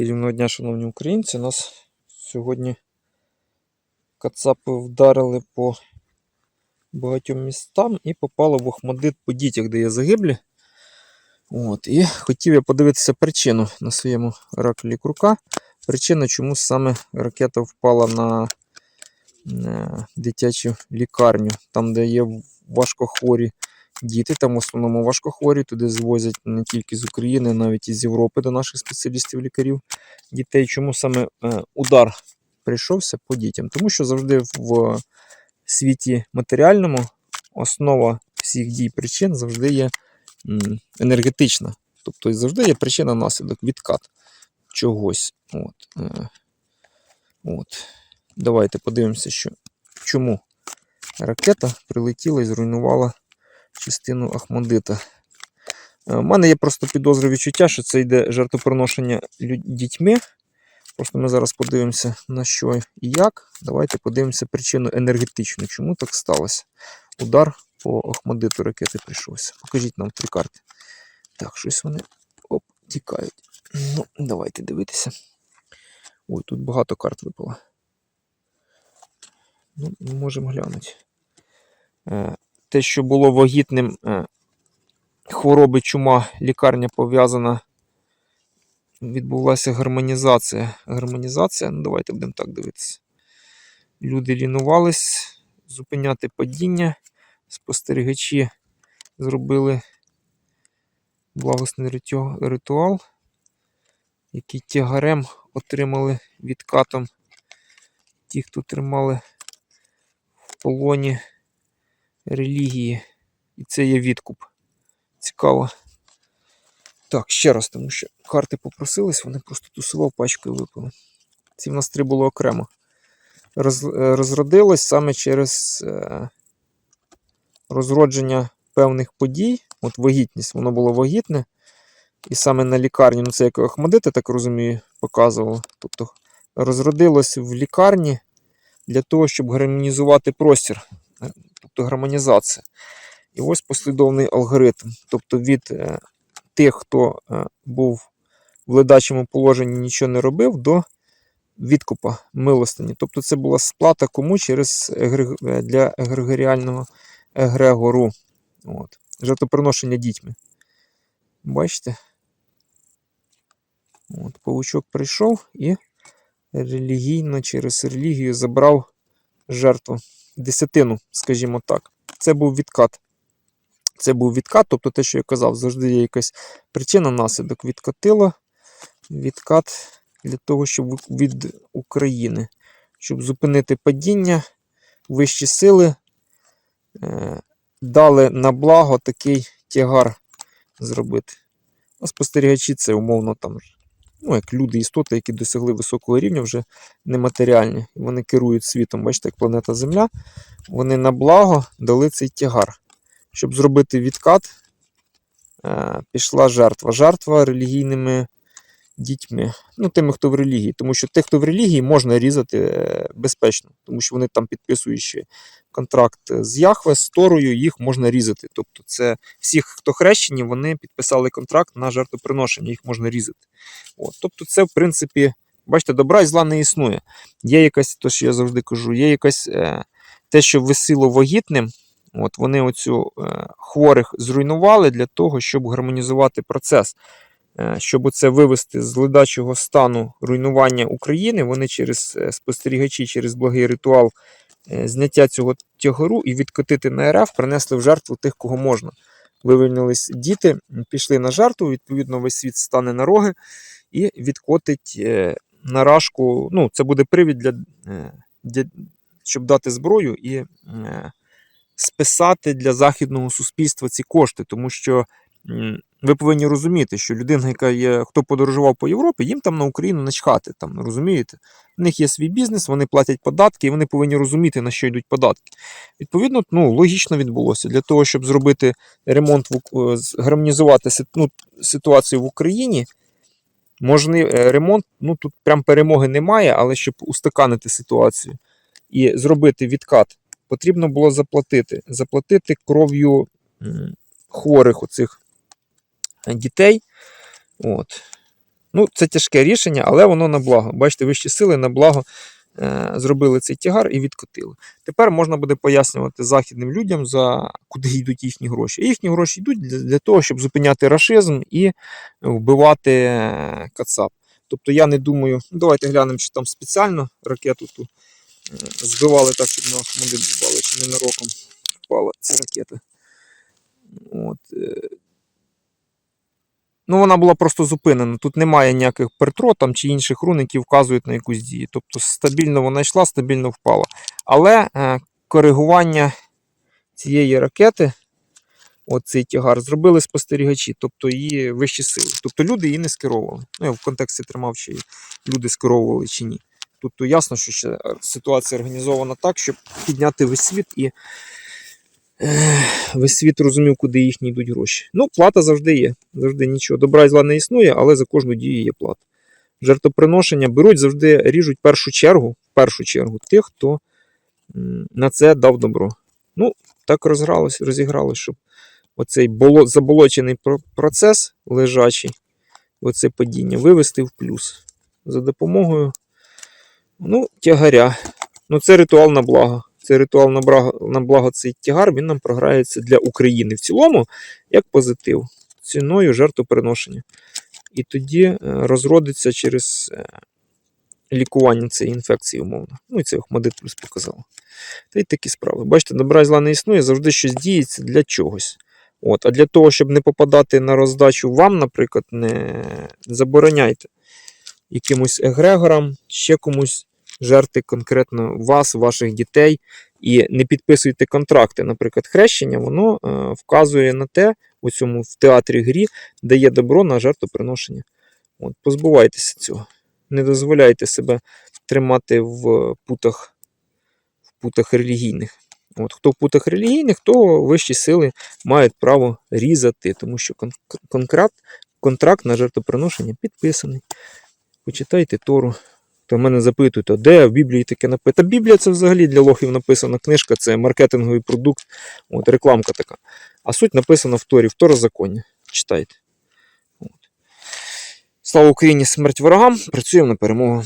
Чарівного дня, шановні українці. Нас сьогодні кацапи вдарили по багатьом містам і попало в Охмадит по дітях, де є загиблі. От, і хотів я подивитися причину на своєму раклі крука. Причина, чому саме ракета впала на е, дитячу лікарню, там, де є важкохворі діти, там в основному важкохворі, туди звозять не тільки з України, навіть із Європи до наших спеціалістів-лікарів дітей. Чому саме е, удар прийшовся по дітям? Тому що завжди в світі матеріальному основа всіх дій причин завжди є енергетична. Тобто завжди є причина наслідок, відкат чогось. От, е, от. Давайте подивимося, що, чому ракета прилетіла і зруйнувала частину Ахмадита. Е, У мене є просто підозри відчуття, що це йде жертвоприношення дітьми. Просто ми зараз подивимося на що і як. Давайте подивимося причину енергетичну. Чому так сталося? Удар по Ахмадиту ракети прийшовся. Покажіть нам три карти. Так, щось вони оп, тікають. Ну, давайте дивитися. Ой, тут багато карт випало. Ну, можемо глянути. Те, що було вагітним е, хвороби чума, лікарня пов'язана, відбулася гармонізація. Гармонізація, ну давайте будемо так дивитися. Люди лінувались зупиняти падіння, спостерігачі зробили благосний ритуал, який тягарем отримали відкатом ті, хто тримали в полоні релігії. І це є відкуп. Цікаво. Так, ще раз, тому що карти попросились, вони просто тусував пачкою випили. Ці в нас три було окремо. Роз, е, розродилось саме через е, розродження певних подій. От вагітність, воно було вагітне. І саме на лікарні, ну це як Ахмадит, я так розумію, показувало. Тобто розродилось в лікарні для того, щоб гармонізувати простір тобто гармонізація. І ось послідовний алгоритм. Тобто від е, тих, хто е, був в ледачому положенні, нічого не робив, до відкупа милостині. Тобто це була сплата кому через е, для егрегоріального егрегору. От. Жертвоприношення дітьми. Бачите? От, павучок прийшов і релігійно через релігію забрав жертву десятину, скажімо так. Це був відкат. Це був відкат, тобто те, що я казав, завжди є якась причина, наслідок відкатило. Відкат для того, щоб від України, щоб зупинити падіння, вищі сили е, дали на благо такий тягар зробити. А спостерігачі це умовно там, ну, як люди, істоти, які досягли високого рівня, вже нематеріальні. Вони керують світом, бачите, як планета Земля вони на благо дали цей тягар. Щоб зробити відкат, е, пішла жертва. Жертва релігійними дітьми. Ну, тими, хто в релігії. Тому що тих, хто в релігії, можна різати е, безпечно, тому що вони там підписують контракт з Яхве, з Торою, їх можна різати. Тобто, це всіх, хто хрещені, вони підписали контракт на жертвоприношення, їх можна різати. От. Тобто, це, в принципі, бачите, добра і зла не існує. Є якась, то що я завжди кажу, є якась. Е, те, що висіло вагітним, от вони оцю е, хворих зруйнували для того, щоб гармонізувати процес, щоб це вивести з ледачого стану руйнування України. Вони через е, спостерігачі, через благий ритуал е, зняття цього тягару і відкотити на РФ принесли в жертву тих, кого можна. Вивільнились діти, пішли на жертву, відповідно, весь світ стане на роги і відкотить е, наражку. Ну, це буде привід для, е, для щоб дати зброю і е, списати для західного суспільства ці кошти, тому що ви повинні розуміти, що людина, яка є, хто подорожував по Європі, їм там на Україну начхати, там, розумієте? В них є свій бізнес, вони платять податки, і вони повинні розуміти, на що йдуть податки. Відповідно, ну, логічно відбулося. Для того, щоб зробити ремонт, е, гармонізувати ну, ситуацію в Україні, можливий ремонт, ну тут прям перемоги немає, але щоб устаканити ситуацію і зробити відкат, потрібно було заплатити. Заплатити кров'ю хворих оцих дітей. От. Ну, це тяжке рішення, але воно на благо. Бачите, вищі сили на благо е, зробили цей тягар і відкотили. Тепер можна буде пояснювати західним людям, за куди йдуть їхні гроші. Їхні гроші йдуть для, для того, щоб зупиняти рашизм і вбивати е, кацап. Тобто я не думаю, ну, давайте глянемо, чи там спеціально ракету ту е, збивали так, щоб на Ахмадит збивали, чи ненароком впала ця ракета. От, е, Ну, вона була просто зупинена. Тут немає ніяких пертрот там, чи інших рун, які вказують на якусь дію. Тобто стабільно вона йшла, стабільно впала. Але е, коригування цієї ракети, оцей тягар, зробили спостерігачі, тобто її вищі сили. Тобто люди її не скеровували. Ну, я в контексті тримав, чи люди скеровували чи ні. Тобто ясно, що ще ситуація організована так, щоб підняти весь світ і весь світ розумів, куди їхні йдуть гроші. Ну, плата завжди є. Завжди нічого. Добра і зла не існує, але за кожну дію є плата. Жертвоприношення беруть завжди ріжуть першу чергу, в першу чергу тих, хто на це дав добро. Ну, так розгралось, розігралось, щоб оцей боло, заболочений процес лежачий, оце падіння, вивести в плюс за допомогою ну, тягаря. Ну, це ритуал на благо. Це ритуал на благо, на благо цей тягар, він нам програється для України в цілому як позитив ціною жертвоприношення. І тоді е, розродиться через е, лікування цієї інфекції, умовно. Ну і це Охмадит плюс показало. Та й такі справи. Бачите, добра і зла не існує, завжди щось діється для чогось. От. А для того, щоб не попадати на роздачу вам, наприклад, не забороняйте якимось егрегорам, ще комусь жерти конкретно вас, ваших дітей, і не підписуйте контракти. Наприклад, хрещення, воно е, вказує на те, у цьому в театрі грі дає добро на жертвоприношення. От, позбувайтеся цього. Не дозволяйте себе тримати в путах, в путах релігійних. От, хто в путах релігійних, то вищі сили мають право різати, тому що кон- контракт, контракт на жертвоприношення підписаний. Почитайте Тору. То мене запитують, а де в Біблії таке написано? Та Біблія це взагалі для лохів написана книжка, це маркетинговий продукт, от, рекламка така. А суть написана в Торі, в Торозаконі. Читайте. От. Слава Україні, смерть ворогам! Працюємо на перемогу.